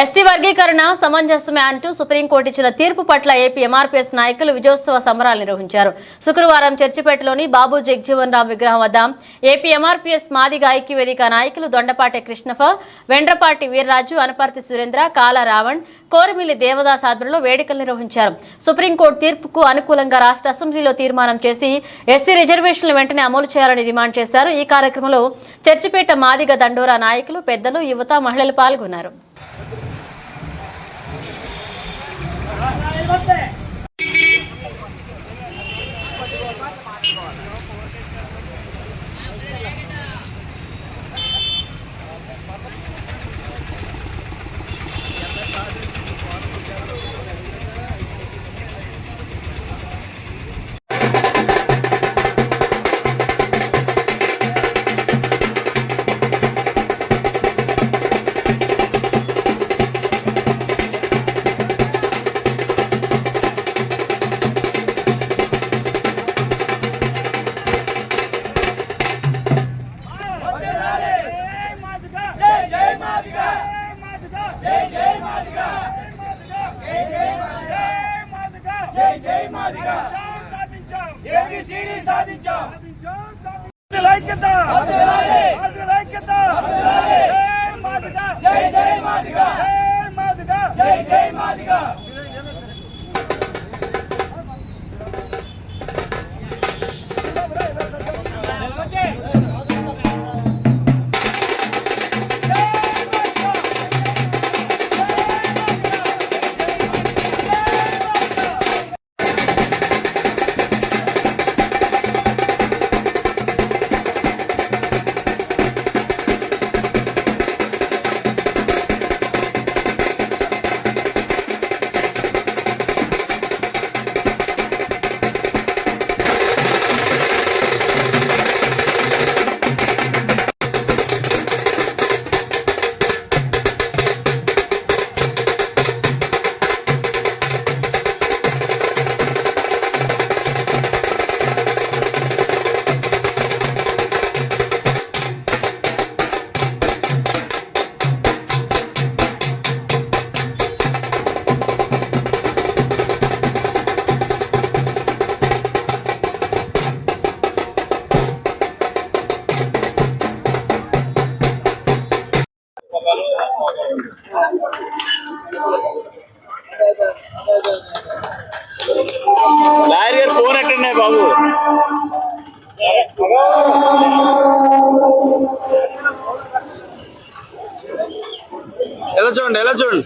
SC వర్గీకరణ సమంజసమే అంటూ supreme court ఇచ్చిన తీర్పు పట్ల ఏపీ ఎంఆర్పీఎస్ నాయకులు విజయోత్సవ సంబరాలు నిర్వహించారు. శుక్రవారం చర్చిపేటలోని బాబు జగ్జీవన్ రామ్ విగ్రహం వద్ద ఏపీ ఎంఆర్పీఎస్ మాదిగ ఐక్యవేదిక నాయకులు దొండపాటి కృష్ణఫ వెండ్రపాటి వీర్రాజు అనపర్తి సురేంద్ర కాలా రావణ్ కోరమిల్లి దేవదాస్ ఆధ్వర్యంలో వేడుకలు నిర్వహించారు. సుప్రీంకోర్టు తీర్పుకు అనుకూలంగా రాష్ట్ర అసెంబ్లీలో తీర్మానం చేసి ఎస్సీ రిజర్వేషన్లు వెంటనే అమలు చేయాలని డిమాండ్ చేశారు. ఈ కార్యక్రమంలో చర్చిపేట మాదిగ దండోరా నాయకులు పెద్దలు యువత మహిళలు పాల్గొన్నారు. జై జై జై మాదిగా. జై జై మాదిగా. లాయర్ గారు ఫోన్ ఎక్కడున్నాయి బాబు. ఎలా చూడండి ఎలా చూడండి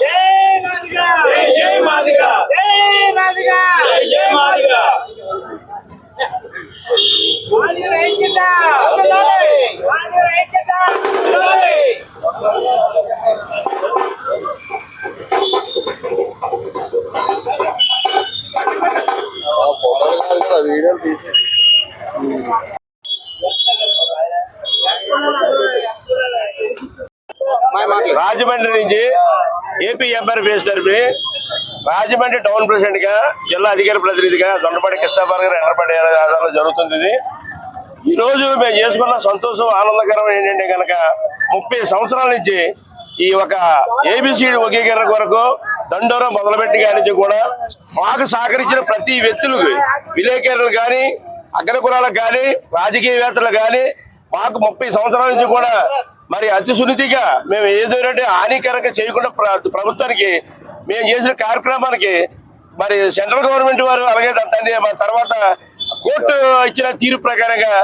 జై జై మాదిగా జై మాదిగా జై జై మాదిగా రాజమండ్రి నుంచి ఏపీ ఎంఆర్పిఎస్ తరఫున రాజమండ్రి టౌన్ ప్రెసిడెంట్గా జిల్లా అధికార ప్రతినిధిగా దొండపాటి కృష్ణాబాబు గారు ఎండపాటి ఆధారంలో జరుగుతుంది. ఇది ఈ రోజు మేము చేసుకున్న సంతోషం ఆనందకరం ఏంటంటే కనుక ముప్పై సంవత్సరాల నుంచి ఈ ఒక ఏబిసిడి వర్గీకరణ కొరకు దండోరం మొదలుపెట్టి కానీ నుంచి కూడా మాకు సహకరించిన ప్రతి వ్యక్తులకు విలేకరులు కానీ అగ్రకులాలకు కానీ రాజకీయవేత్తలు కానీ మాకు ముప్పై సంవత్సరాల నుంచి కూడా మరి అతి సున్నితిగా మేము ఏదైనా హానికరంగా చేయకుండా ప్రభుత్వానికి మేము చేసిన కార్యక్రమానికి మరి సెంట్రల్ గవర్నమెంట్ వారు అలాగే దాని తర్వాత కోర్టు ఇచ్చిన తీర్పు ప్రకారంగా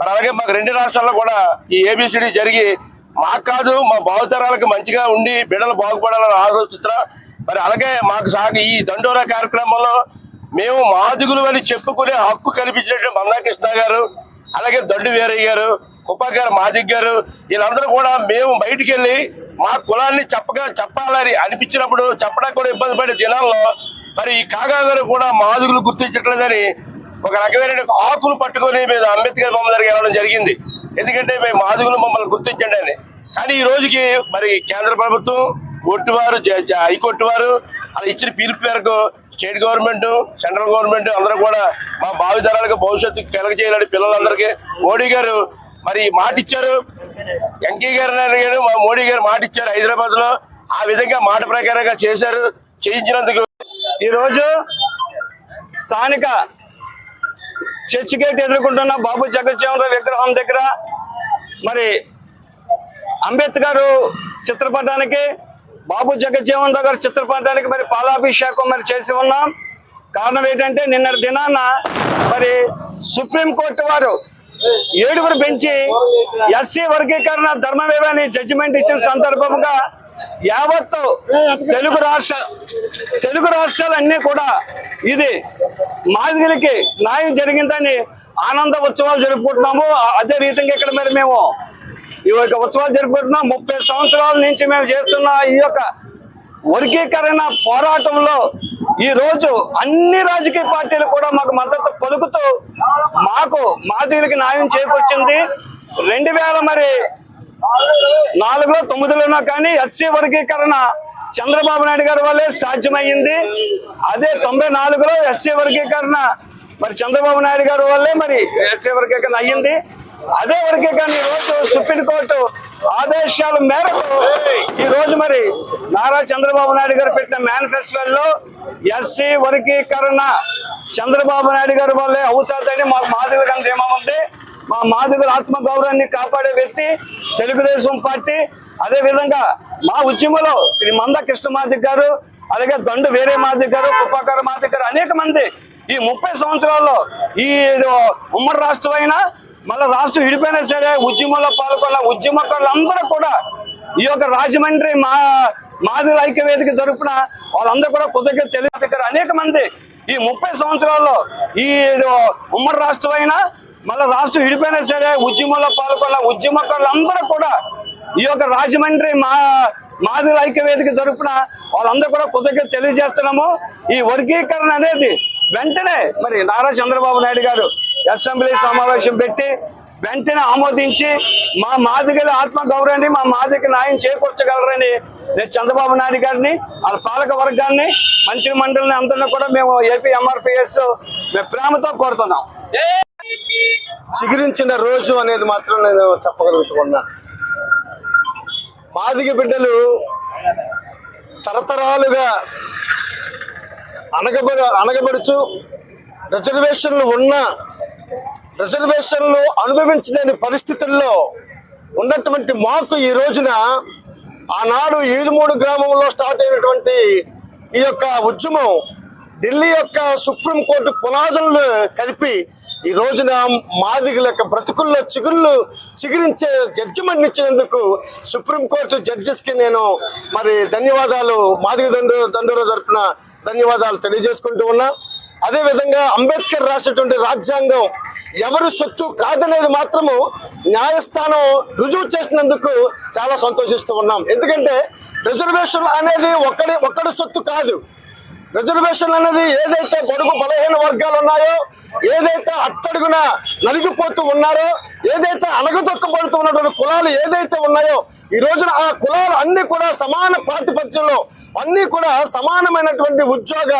మరి అలాగే మాకు రెండు రాష్ట్రాల్లో కూడా ఈ ఏబిసిడి జరిగి మాకు కాదు మా భావితరాలకు మంచిగా ఉండి బిడ్డలు బాగుపడాలని ఆలోచిస్తున్నాం. మరి అలాగే మాకు సాగు ఈ దండోరా కార్యక్రమంలో మేము మాదిగులు అని చెప్పుకునే హక్కు కల్పించినట్టు మందాకృష్ణ గారు అలాగే దండు వీరయ్య గారు కుప్ప గారు మాదిగ్ గారు వీళ్ళందరూ కూడా మేము బయటికి వెళ్ళి మా కులాన్ని చెప్పగా చెప్పాలని అనిపించినప్పుడు చెప్పడానికి కూడా ఇబ్బంది పడే దినాల్లో మరి ఈ కాగా గారు కూడా మాదిగులు గుర్తించట్లేదని ఒక రకమైన ఆకులు పట్టుకొని మేము అంబేద్కర్ బొమ్మ దగ్గర వెళ్ళడం జరిగింది. ఎందుకంటే మేము మాదిగులు మమ్మల్ని గుర్తించండి అని. కానీ ఈ రోజుకి మరి కేంద్ర ప్రభుత్వం కోర్టు వారు జ- జ- హైకోర్టు వారు అలా ఇచ్చిన పిలుపు మేరకు స్టేట్ గవర్నమెంట్ సెంట్రల్ గవర్నమెంట్ అందరూ కూడా మా భావితరాలకు భవిష్యత్తు కలగ చేయాలని పిల్లలందరికీ మోడీ గారు మరి మాట ఇచ్చారు. వెంకయ్య గారు గారు మా మోడీ గారు మాట ఇచ్చారు హైదరాబాద్లో ఆ విధంగా మాట ప్రకారంగా చేశారు చేయించినందుకు. ఈరోజు స్థానిక చర్చి గేట్ ఎదుర్కొంటున్న బాబు జగజ్జీవనరావు విగ్రహం దగ్గర మరి అంబేద్కర్ చిత్రపటానికి బాబు జగజ్జీవన్ రావు గారి చిత్రపటానికి మరి పాలాభిషేకం మరి చేసి ఉన్నాం. కారణం ఏంటంటే నిన్న దినాన మరి సుప్రీంకోర్టు వారు ఏడుగురు పెంచి ఎస్సీ వర్గీకరణ ధర్మమేవని జడ్జిమెంట్ ఇచ్చిన సందర్భంగా యావత్తు తెలుగు రాష్ట్ర తెలుగు రాష్ట్రాలన్నీ కూడా ఇది మాదిగిరికి న్యాయం జరిగిందని ఆనంద ఉత్సవాలు జరుపుకుంటున్నాము. అదే రీతిగా ఇక్కడ మరి మేము ఈ యొక్క ఉత్సవాలు జరుపుకుంటున్నాం. ముప్పై సంవత్సరాల నుంచి మేము చేస్తున్న ఈ యొక్క వర్గీకరణ పోరాటంలో ఈ రోజు అన్ని రాజకీయ పార్టీలు కూడా మాకు మద్దతు పలుకుతూ మాకు మాదిగలకి న్యాయం చేకూర్చింది. రెండు వేల మరి నాలుగులో తొమ్మిదిలోనో కానీ ఎస్సీ వర్గీకరణ చంద్రబాబు నాయుడు గారి వల్లే సాధ్యమైంది అదే తొంభై నాలుగులో ఎస్సీ వర్గీకరణ మరి చంద్రబాబు నాయుడు గారి వల్లే మరి ఎస్సీ వర్గీకరణ అయ్యింది. అదే వర్గీకరణ ఈ రోజు సుప్రీంకోర్టు ఆదేశాల మేరకు ఈ రోజు మరి నారా చంద్రబాబు నాయుడు గారు పెట్టిన మేనిఫెస్టోలో ఎస్సీ వర్గీకరణ చంద్రబాబు నాయుడు గారి వల్లే అవుతుందని మాకు మాదిగ ధీమా ఉంది మా మాదిగుల ఆత్మగౌరవాన్ని కాపాడే వ్యక్తి తెలుగుదేశం పార్టీ. అదే విధంగా మా ఉద్యమంలో శ్రీ మంద కృష్ణమాదిక్ గారు అలాగే దండు వేరే మాదిక్ గారు కుప్పకార మాదిక్ గారు అనేక మంది ఈ ముప్పై సంవత్సరాల్లో ఈ ఉమ్మడి రాష్ట్రం అయినా మళ్ళీ రాష్ట్రం విడిపోయినా సరే ఉద్యమంలో పాల్గొన్న ఉద్యమకారులందరూ కూడా ఈ యొక్క రాజమండ్రి మా మాదిరి ఐక్యవేదిక జరుపున వాళ్ళందరూ కూడా కొద్దిగా తెలియదు అనేక మంది ఈ ముప్పై సంవత్సరాల్లో ఈ ఉమ్మడి రాష్ట్రం అయినా మళ్ళీ రాష్ట్రం విడిపోయినా సరే ఉద్యమంలో పాల్గొన్న ఉద్యమకారులందరూ కూడా ఈ యొక్క రాజమండ్రి మా మాదిరి ఐక్యవేదిక జరుపున వాళ్ళందరూ కూడా కొద్దిగా తెలియజేస్తున్నాము. ఈ వర్గీకరణ అనేది వెంటనే మరి నారా చంద్రబాబు నాయుడు గారు అసెంబ్లీ సమావేశం పెట్టి వెంటనే ఆమోదించి మా మాదిగల ఆత్మగౌరవాన్ని మా మాదిగ న్యాయం చేకూర్చగలరని నేను చంద్రబాబు నాయుడు గారిని వాళ్ళ పాలక వర్గాన్ని మంత్రి మండలిని అందరినీ కూడా మేము ఏపీ ఎంఆర్పిఎస్ మేము ప్రేమతో కోరుతున్నాం. చిగురించిన రోజు అనేది మాత్రం నేను చెప్పగలుగుతున్నాను. మాదిగ బిడ్డలు తరతరాలుగా అనగబడ అనగబడుచు రిజర్వేషన్లు ఉన్న రిజర్వేషన్లు అనుభవించలేని పరిస్థితుల్లో ఉన్నటువంటి మాకు ఈ రోజున ఆనాడు ఈదుమూడు గ్రామంలో స్టార్ట్ అయినటువంటి ఈ యొక్క ఉద్యమం ఢిల్లీ యొక్క సుప్రీంకోర్టు పునాదులను కలిపి ఈ రోజున మాదిగల యొక్క బ్రతుకుల్లో చిగుళ్ళు చిగురించే జడ్జిమెంట్ ఇచ్చినందుకు సుప్రీంకోర్టు జడ్జెస్కి నేను మరి ధన్యవాదాలు. మాదిగ దండు దండోర తరపున ధన్యవాదాలు తెలియజేసుకుంటూ ఉన్నా. అదే విధంగా అంబేద్కర్ రాసినటువంటి రాజ్యాంగం ఎవరి సొత్తు కాదనేది మాత్రము న్యాయస్థానం రుజువు చేసినందుకు చాలా సంతోషిస్తూ ఉన్నాం. ఎందుకంటే రిజర్వేషన్ అనేది ఒకటి ఒక్కడి సొత్తు కాదు. రిజర్వేషన్ అనేది ఏదైతే బడుగు బలహీన వర్గాలు ఉన్నాయో ఏదైతే అట్టడుగున నలిగిపోతూ ఉన్నారో ఏదైతే అణగదొక్కబడుతూ ఉన్నటువంటి కులాలు ఏదైతే ఉన్నాయో ఈ రోజున ఆ కులాలు అన్ని కూడా సమాన ప్రాతిపత్యంలో అన్ని కూడా సమానమైనటువంటి ఉద్యోగ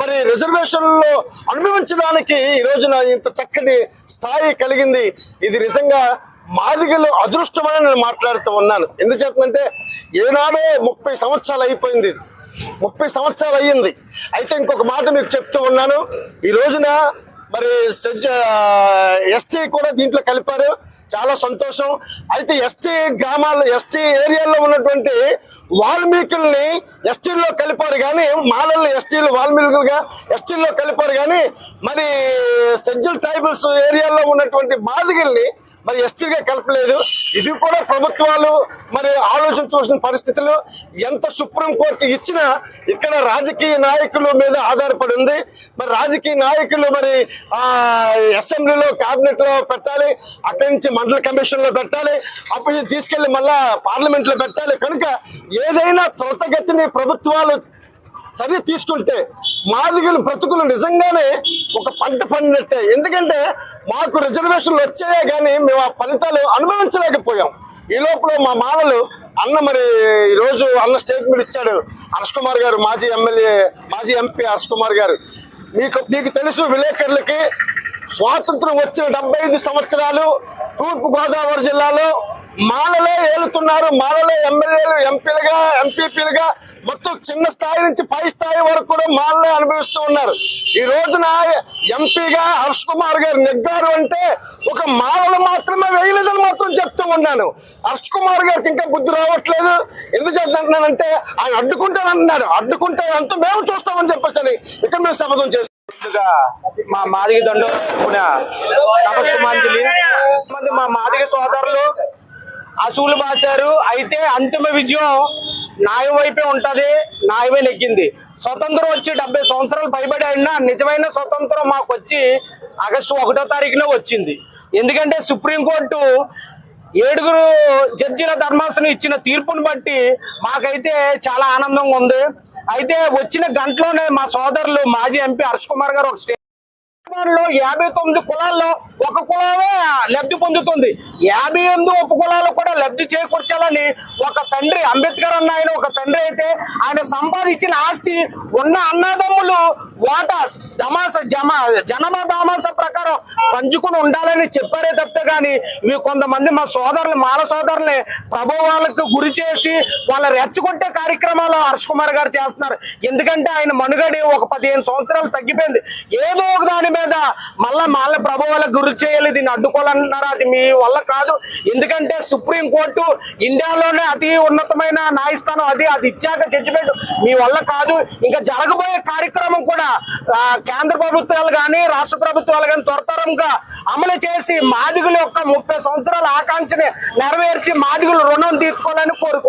మరి రిజర్వేషన్లో అనుభవించడానికి ఈ రోజున ఇంత చక్కటి స్థాయి కలిగింది. ఇది నిజంగా మాదిగలు అదృష్టమని నేను మాట్లాడుతూ ఉన్నాను. ఎందుచేతంటే ఏనాడో ముప్పై సంవత్సరాలు అయిపోయింది ఇది. ముప్పై సంవత్సరాలు అయ్యింది. అయితే ఇంకొక మాట మీకు చెప్తూ ఉన్నాను. ఈ రోజున మరి సజ్జ ఎస్టీ కూడా దీంట్లో కలిపారు. చాలా సంతోషం. అయితే ఎస్టీ గ్రామాల్లో ఎస్టీ ఏరియాల్లో ఉన్నటువంటి వాల్మీకుల్ని ఎస్టీల్లో కలిపారు కానీ మాలల్ని ఎస్టీలు వాల్మీకులుగా ఎస్టీల్లో కలిపారు కానీ మరి సెజ్జల్ ట్రైబల్స్ ఏరియాలో ఉన్నటువంటి మాదిగల్ని మరి ఎస్టీగా కలపలేదు. ఇది కూడా ప్రభుత్వాలు మరి ఆలోచించవలసిన పరిస్థితులు. ఎంత సుప్రీంకోర్టు ఇచ్చినా ఇక్కడ రాజకీయ నాయకుల మీద ఆధారపడి ఉంది. మరి రాజకీయ నాయకులు మరి ఆ అసెంబ్లీలో కేబినెట్లో పెట్టాలి. అక్కడి నుంచి మండల కమిషన్లో పెట్టాలి. అప్పుడు తీసుకెళ్ళి మళ్ళా పార్లమెంట్లో పెట్టాలి. కనుక ఏదైనా త్వరతగతిని ప్రభుత్వాలు చర్య తీసుకుంటే మాదిగలు బ్రతుకులు నిజంగానే ఒక పంట పండినట్టే. ఎందుకంటే మాకు రిజర్వేషన్లు వచ్చాయే కానీ మేము ఆ ఫలితాలు అనుభవించలేకపోయాం. ఈ లోపల మా మానలు అన్న మరి ఈ రోజు అన్న స్టేట్మెంట్ ఇచ్చాడు. హర్ష్ కుమార్ గారు మాజీ ఎమ్మెల్యే మాజీ ఎంపీ హర్ష్ కుమార్ గారు. మీకు మీకు తెలుసు విలేకరులకి స్వాతంత్రం వచ్చిన డెబ్బై సంవత్సరాలు తూర్పు గోదావరి జిల్లాలో మాలలే ఏలుతున్నారు. మాలలే ఎమ్మెల్యేలు ఎంపీలుగా ఎంపీపీలుగా మొత్తం చిన్న స్థాయి నుంచి పై స్థాయి వరకు కూడా మాలలే అనుభవిస్తూ ఉన్నారు. ఈ రోజున ఎంపీగా హర్ష్ కుమార్ గారు నెగ్గారు అంటే ఒక మాలలు మాత్రమే వేయలేదని మాత్రం చెప్తూ ఉన్నాను. హర్ష్ కుమార్ గారికి ఇంకా బుద్ధి రావట్లేదు. ఎందుకు చెప్తున్నానంటే ఆయన అడ్డుకుంటానన్నాడు. అడ్డుకుంటే అంతా మేము చూస్తామని చెప్పేసి ఇక్కడ మేము సమ్మతం చేస్తాం. మా మాదిగ దండ తపస్సుమాంజలి మంది మా మాదిగ సోదరులు అసూలు బాశారు. అయితే అంతిమ విజయం న్యాయం వైపే ఉంటది. న్యాయమే నెక్కింది స్వతంత్రం వచ్చి డెబ్బై సంవత్సరాలు పైబడి అయినా నిజమైన స్వతంత్రం మాకు వచ్చి ఆగస్టు ఒకటో తారీఖున వచ్చింది. ఎందుకంటే సుప్రీంకోర్టు ఏడుగురు జడ్జిల ధర్మాసనం ఇచ్చిన తీర్పును బట్టి మాకైతే చాలా ఆనందంగా ఉంది. అయితే వచ్చిన గంటలోనే మా సోదరులు మాజీ ఎంపీ హర్ష్ కుమార్ గారు ఒక స్టేట్లో యాభై తొమ్మిది కులాల్లో ఒక కులమే లబ్ధి పొందుతుంది. యాభై ఎనిమిది ఉప కులాలు కూడా లబ్ధి చేకూర్చాలని ఒక తండ్రి అంబేద్కర్ అన్న ఆయన ఒక తండ్రి అయితే ఆయన సంపాదించిన ఆస్తి ఉన్న అన్నదమ్ములు వాటా దమాస జమ జనమ దామాస ప్రకారం పంచుకుని ఉండాలని చెప్పారే తప్పితే కానీ ఇవి కొంతమంది మా సోదరులు మాల సోదరుల్ని ప్రభావాలకు గురి చేసి వాళ్ళ రెచ్చగొట్టే కార్యక్రమాలు హర్ష్ కుమార్ గారు చేస్తున్నారు. ఎందుకంటే ఆయన మనుగడి ఒక పదిహేను సంవత్సరాలు తగ్గిపోయింది. ఏదో ఒక దాని మీద మళ్ళా మాల ప్రభావాలకు గురి చేయాలి దీన్ని అడ్డుకోవాలన్నారు? అది మీ వల్ల కాదు. ఎందుకంటే సుప్రీం కోర్టు ఇండియాలోనే అతి ఉన్నతమైన న్యాయస్థానం అది అది ఇచ్చాక జడ్జిమెంట్ మీ వల్ల కాదు. ఇంకా జరగబోయే కార్యక్రమం కూడా కేంద్ర ప్రభుత్వాలు కానీ రాష్ట్ర ప్రభుత్వాలు కానీ త్వరతరంగా అమలు చేసి మాదిగుల యొక్క ముప్పై సంవత్సరాల ఆకాంక్షని నెరవేర్చి మాదిగులు రుణం తీర్చుకోవాలని కోరుకు